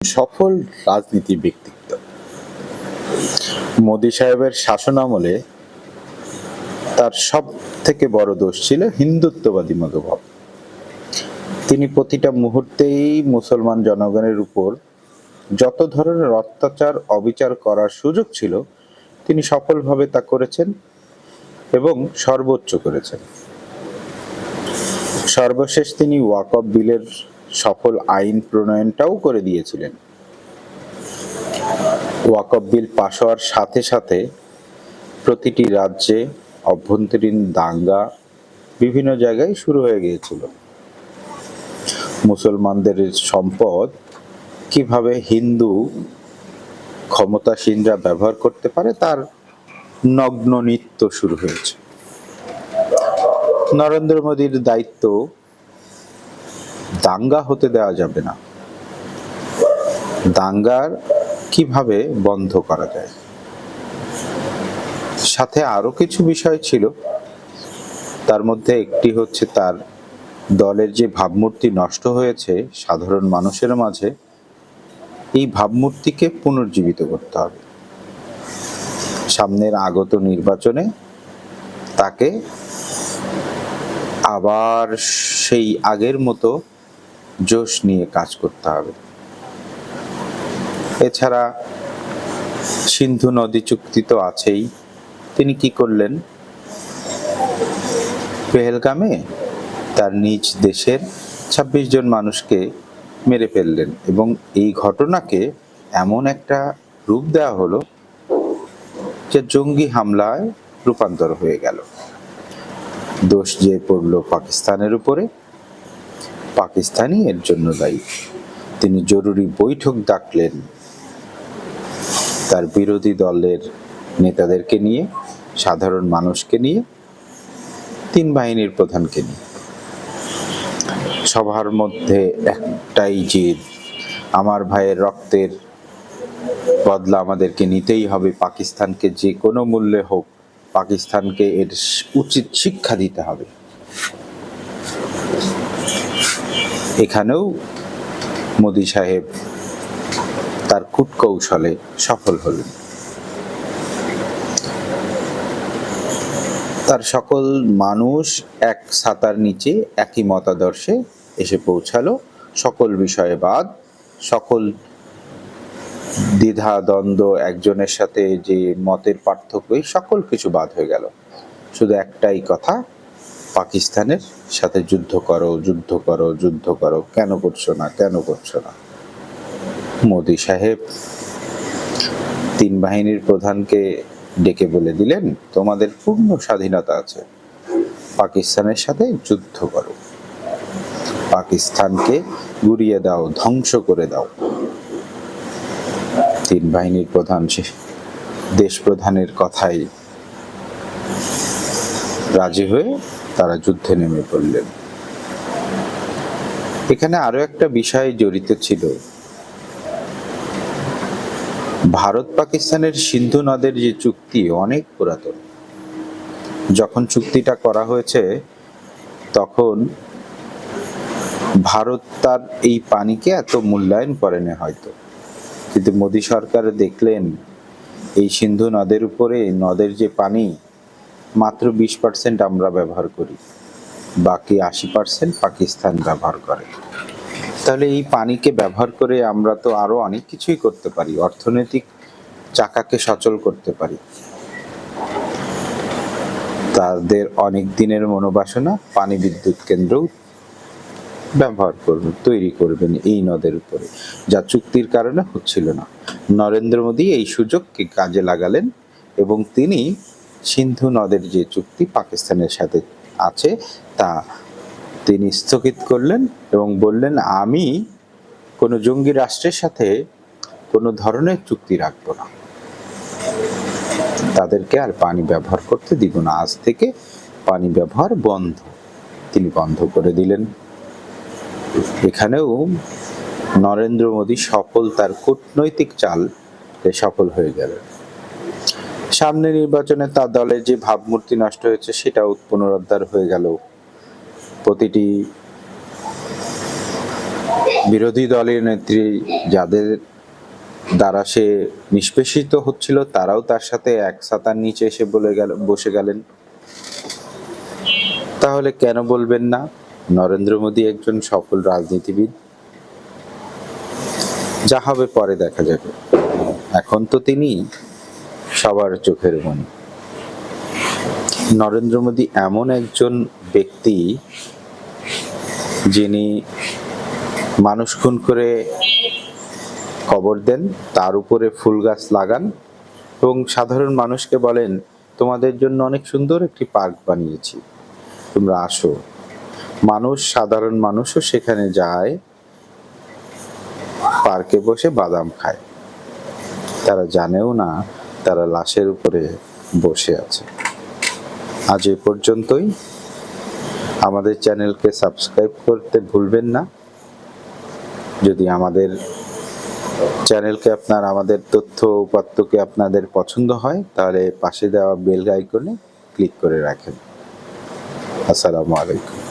সফল রাজনীতি ব্যক্তিত্ব। মোদী সাহেবের শাসন আমলে তার সব থেকে বড় দোষ ছিল হিন্দুত্ববাদী মনোভাব। তিনি প্রতিটা মুহূর্তেই মুসলমান জনগণের উপর যত ধরনের অত্যাচার, অবিচার করার সুযোগ ছিল, তিনি সফলভাবে তা করেছেন এবং সর্বোচ্চ করেছেন। সর্বশেষ তিনি ওয়াকফ বিলের সফল আইন প্রণয়নটাও করে দিয়েছিলেন। ওয়াকফ বিল পাশ হওয়ার সাথে সাথে প্রতিটি রাজ্যে অভ্যন্তরীণ দাঙ্গা বিভিন্ন জায়গায় শুরু হয়ে গিয়েছিল। মুসলমানদের সম্পদ কীভাবে হিন্দু ক্ষমতাসীনরা ব্যবহার করতে পারে তার নগ্ন নৃত্য শুরু হয়েছে। নরেন্দ্র মোদীর দায়িত্ব দাঙ্গা হতে দেওয়া যাবে না। দাঙ্গার কীভাবে বন্ধ করা যায়? সাথে আরও কিছু বিষয় ছিল। তার মধ্যে একটি হচ্ছে তার দলের যে ভাবমূর্তি নষ্ট হয়েছে সাধারণ মানুষের মাঝে, এই ভাবমূর্তিকে পুনর্জীবিত করতে হবে। সামনের আগত নির্বাচনে তাকে আবার সেই আগের মতো জোশ নিয়ে কাজ করতে হবে। এছাড়া সিন্ধু নদী চুক্তি তো আছেই। তিনি কি করলেন? পেহেলগামে তার নিজ দেশের ২৬ জন মানুষকে মেরে ফেললেন এবং এই ঘটনাকে এমন একটা রূপ দেওয়া হলো যে জঙ্গি হামলায় রূপান্তর হয়ে গেল। দোষ যে পড়ল পাকিস্তানের উপরে পাকিস্তানই এর জন্য দায়ী। তিনি জরুরি বৈঠক ডাকলেন তার বিরোধী দলের নেতাদেরকে নিয়ে, সাধারণ মানুষকে নিয়ে, তিন বাহিনীর প্রধানকে নিয়ে। সবার মধ্যে একটাই জেদ, আমার ভাইয়ের রক্তের বদলা আমাদেরকে নিতেই হবে, পাকিস্তানকে যে কোনো মূল্যে হোক, পাকিস্তানকে এর উচিত শিক্ষা দিতে হবে। এখানেও মোদি সাহেব তার কূটকৌশলে সফল হলেন। তার সকল মানুষ এক ছাতার নিচে, একই মতাদর্শে এসে পৌঁছালো। সকল বিষয়ে বাদ, সকল দ্বিধা, দ্বন্দ্ব, একজনের সাথে যে মতের পার্থক্য সকল কিছু বাদ হয়ে গেল। শুধু একটাই কথা পাকিস্তানের সাথে যুদ্ধ করো যুদ্ধ করো যুদ্ধ করো। কেন করছ না? কেন করছ না? মোদি সাহেব তিন বাহিনীর প্রধানকে ডেকে বলে দিলেন, তোমাদের পূর্ণ স্বাধীনতা আছে। পাকিস্তানের সাথে যুদ্ধ করো। পাকিস্তানকে গুড়িয়ে দাও, ধ্বংস করে দাও। তিন বাহিনীর প্রধান দেশ প্রধানের কথাই রাজি হয়ে তারা যুদ্ধে নেমে পড়লেন। এখানে আরও একটা বিষয় জড়িত ছিল। ভারত পাকিস্তানের সিন্ধু নদের যে চুক্তি অনেক পুরাতন। যখন চুক্তিটা করা হয়েছে, তখন ভারত তার এই পানিকে এত মূল্যায়ন করেনি হয়তো। কিন্তু মোদী সরকার দেখলেন, এই সিন্ধু নদের উপরে নদের যে পানি মাত্র বিশ পার্সেন্ট আমরা ব্যবহার করি। বাকি আশি পার্সেন্ট পাকিস্তান ব্যবহার করে। তাহলে এই পানিকে ব্যবহার করে আমরা তো আরও অনেক কিছুই করতে পারি, অর্থনৈতিক চাকাকে সচল করতে পারি। তাদের অনেক দিনের মনোবাসনা পানি বিদ্যুৎ কেন্দ্র ব্যবহার করবেন তৈরি করবেন এই নদের উপরে। যা চুক্তির কারণে হচ্ছিল না। নরেন্দ্র মোদী এই সুযোগকে কাজে লাগালেন এবং তিনি সিন্ধু নদের যে চুক্তি পাকিস্তানের সাথে আছে, তা তিনি স্থগিত করলেন এবং বললেন, আমি কোনো জঙ্গি রাষ্ট্রের সাথে কোনো ধরনের চুক্তি রাখব না। তাদেরকে আর পানি ব্যবহার করতে দিব না। আজ থেকে পানি ব্যবহার বন্ধ। তিনি বন্ধ করে দিলেন। এখানেও নরেন্দ্র মোদী সফল তার কূটনৈতিক চাল সফল হয়ে গেলেন। সামনে নির্বাচনে তার দলের যে ভাবমূর্তি নষ্ট হয়েছে, সেটাও পুনরুদ্ধার হয়ে গেল। প্রতিটি বিরোধী দলের নেত্রী যাদের দ্বারা সে নিষ্পেষিত হচ্ছিল, তারাও তার সাথে এক ছাতার নিচে এসে বলে গেল, বসে গেলেন। তাহলে কেন বলবেন না? নরেন্দ্র মোদী একজন সফল রাজনীতিবিদ। যা হবে পরে দেখা যাবে। এখন তো তিনি সবার চোখের মণি নরেন্দ্র মোদী এমন একজন ব্যক্তি যিনি মানুষ খুন করে কবর দেন, তার উপরে ফুল গাছ লাগান এবং সাধারণ মানুষকে বলেন, তোমাদের জন্য অনেক সুন্দর একটি পার্ক বানিয়েছি। তোমরা আসো। মানুষ, সাধারণ মানুষও সেখানে যায়, পার্কে বসে বাদাম খায়। তারা জানেও না তারা লাশের উপরে বসে আছে। আজ এ পর্যন্তই। আমাদের চ্যানেলকে সাবস্ক্রাইব করতে ভুলবেন না। যদি আমাদের চ্যানেলকে আপনার, আমাদের তথ্য উপাত্তকে আপনাদের পছন্দ হয়, তাহলে পাশে দেওয়া বেল আইকনে ক্লিক করে রাখেন। আসসালামু আলাইকুম।